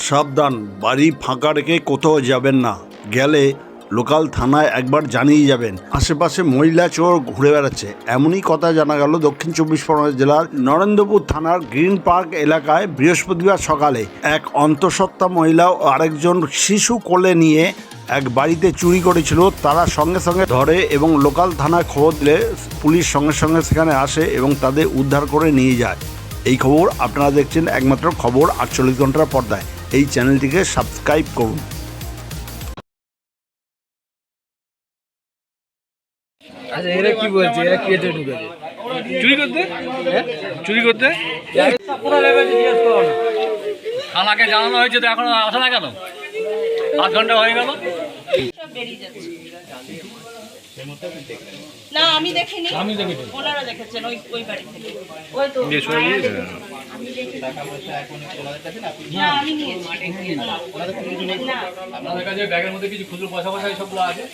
সাবধান, বাড়ি ফাঁকা রেখে কোথাও যাবেন না। গেলে লোকাল থানায় একবার জানিয়ে যাবেন। আশেপাশে মহিলা চোর ঘুরে বেড়াচ্ছে। এমনই কথা জানা গেল দক্ষিণ চব্বিশ পরগনা জেলার নরেন্দ্রপুর থানার গ্রিন পার্ক এলাকায় বৃহস্পতিবার সকালে। এক অন্তঃসত্ত্বা মহিলা ও আরেকজন শিশু কোলে নিয়ে এক বাড়িতে চুরি করেছিল। তারা সঙ্গে সঙ্গে ধরে এবং লোকাল থানায় খবর দিলে পুলিশ সঙ্গে সঙ্গে সেখানে আসে এবং তাদের উদ্ধার করে নিয়ে যায়। এই খবর আপনারা দেখছেন একমাত্র খবর আটচল্লিশ ঘণ্টার পর্দায়। এই চ্যানেলটিকে সাবস্ক্রাইব করুন। আচ্ছা এরা এরা কেটে চুরি করতে? চুরি করতে? থানাকে জানানো হয়েছে তো এখনও আসে না কেন? আধ ঘণ্টা হয়ে গেল। না আমি দেখিনি। আমি দেখেছি ওনারা দেখেছেন ওই ওই বাড়ি থেকে। ওই তো মায়েরা দেখেছে। আমি দেখিনি। না আমি নিয়েছি। না আপনাদের কাছে ব্যাগের মধ্যে কিছু খুচরো পয়সা পয়সা সবগুলো আছে?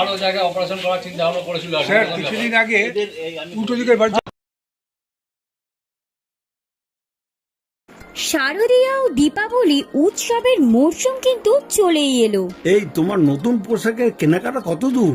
আরও জায়গায় অপারেশন করার চিন্তা ভাবনা করেছিল স্যার কিছুদিন আগে উল্টো দিকের শারদীয়া ও দীপাবলি উৎসবের মরশুম কিন্তু চলেই এলো। এই তোমার নতুন পোশাকের কেনাকাটা কত দূর?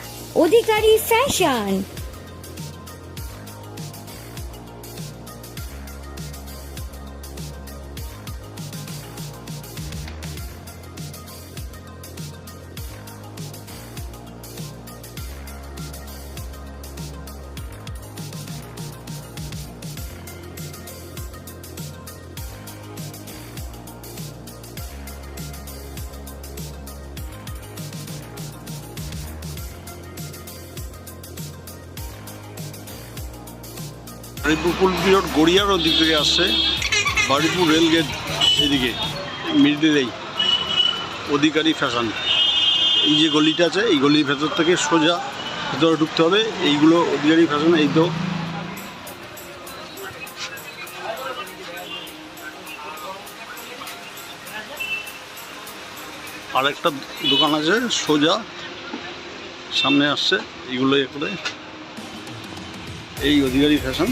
অধিকারী ফ্যাশন বাড়িপুর কুলপিরট গড়িয়ার ওদিক থেকে আসছে বাড়িপুর রেলগেট এদিকে মিডিলেই অধিকারী ফ্যাশন। এই যে গলিটা আছে, এই গলির ভেতর থেকে সোজা ভেতরে ঢুকতে হবে। এইগুলো অধিকারী ফ্যাশন, এই তো। আর একটা দোকান আছে, সোজা। সামনে আসছে এইগুলো এ করে। এই অধিকারী ফ্যাশন।